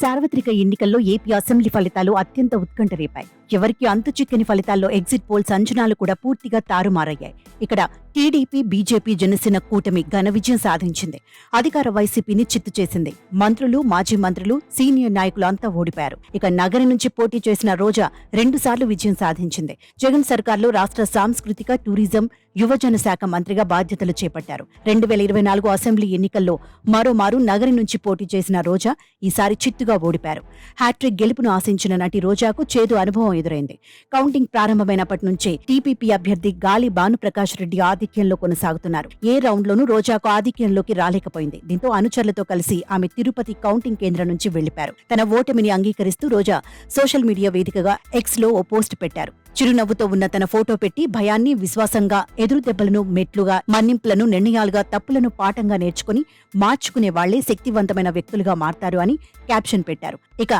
సార్వత్రిక ఎన్నికల్లో AP assembly ఫలితాలు అత్యంత ఉత్కంఠ రేపాయి ఎవరికి అంతు చిక్కని ఫలితాల్లో ఎగ్జిట్ పోల్స్ అంచనాలు కూడా పూర్తిగా తారుమారయ్యాయి. ఇక్కడ టీడీపీ బీజేపీ జనసేన కూటమి ఘన విజయం సాధించింది. అధికార వైసీపీని చిత్తు చేసింది. మంత్రులు మాజీ మంత్రులు సీనియర్ నాయకులు అంతా ఓడిపారు ఇక నగరం నుంచి పోటీ చేసిన రోజా రెండుసార్లు విజయం సాధించింది. జగన్ సర్కార్లో రాష్ట్ర సాంస్కృతిక టూరిజం యువజన శాఖ మంత్రిగా బాధ్యతలు చేపట్టారు. రెండు వేల ఇరవై నాలుగు అసెంబ్లీ ఎన్నికల్లో మరోమారు నగరి నుంచి పోటీ చేసిన రోజా ఈసారి చిత్తుగా ఓడిపారు. హ్యాట్రిక్ గెలుపును ఆశించిన నటి రోజాకు చేదు అనుభవం ఎదురైంది. కౌంటింగ్ ప్రారంభమైనప్పటి నుంచే టీపీపీ అభ్యర్థి గాలి భానుప్రకాష్ రెడ్డి ఆధిక్యంలో కొనసాగుతున్నారు. ఏ రౌండ్లోనూ రోజాకు ఆధిక్యంలోకి రాలేకపోయింది. దీంతో అనుచరులతో కలిసి ఆమె తిరుపతి కౌంటింగ్ కేంద్రం నుంచి వెళ్ళిపారు తన ఓటమిని అంగీకరిస్తూ రోజా సోషల్ మీడియా వేదికగా ఎక్స్లో ఓ పోస్ట్ పెట్టారు. చిరునవ్వుతో ఉన్న తన ఫోటో పెట్టి భయాన్ని విశ్వాసంగా ఎదురు దెబ్బలను మెట్లుగా మన్నింపులను నిర్ణయాలుగా తప్పులను పాఠంగా నేర్చుకుని మార్చుకునే వాళ్ళే శక్తివంతమైన వ్యక్తులుగా మారతారు అని క్యాప్షన్ పెట్టారు. ఇక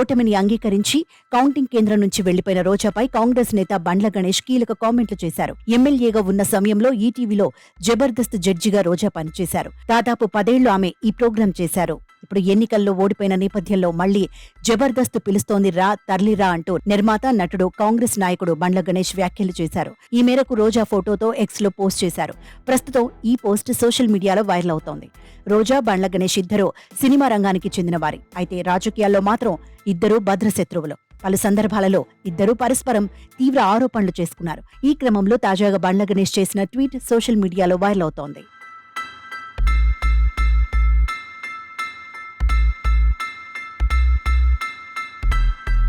ఓటమిని అంగీకరించి కౌంటింగ్ కేంద్రం నుంచి వెళ్ళిపోయిన రోజాపై కాంగ్రెస్ నేత బండ్ల గణేష్ కీలక కామెంట్లు చేశారు. ఎమ్మెల్యేగా ఉన్న సమయంలో ఈటీవీలో జబర్దస్త్ జడ్జిగా రోజా పనిచేశారు. దాదాపు పదేళ్ళు ఆమె ఈ ప్రోగ్రాం చేశారు. ఇప్పుడు ఎన్నికల్లో ఓడిపోయిన నేపథ్యంలో మళ్ళీ జబర్దస్త్ పిలుస్తోంది రా తరలిరా అంటూ నిర్మాత నటుడు కాంగ్రెస్ నాయకుడు బండ్ల గణేష్ వ్యాఖ్యలు చేశారు. ఈ మేరకు రోజా ఫోటోతో ఎక్స్లో పోస్ట్ చేశారు. ప్రస్తుతం ఈ పోస్ట్ సోషల్ మీడియాలో వైరల్ అవుతోంది. రోజా బండ్ల గణేష్ ఇద్దరూ సినిమా రంగానికి చెందిన వారి అయితే రాజకీయాల్లో మాత్రం ఇద్దరూ భద్రశత్రువులు. పలు సందర్భాలలో ఇద్దరూ పరస్పరం తీవ్ర ఆరోపణలు చేసుకున్నారు. ఈ క్రమంలో తాజాగా బండ్ల గణేష్ చేసిన ట్వీట్ సోషల్ మీడియాలో వైరల్ అవుతోంది.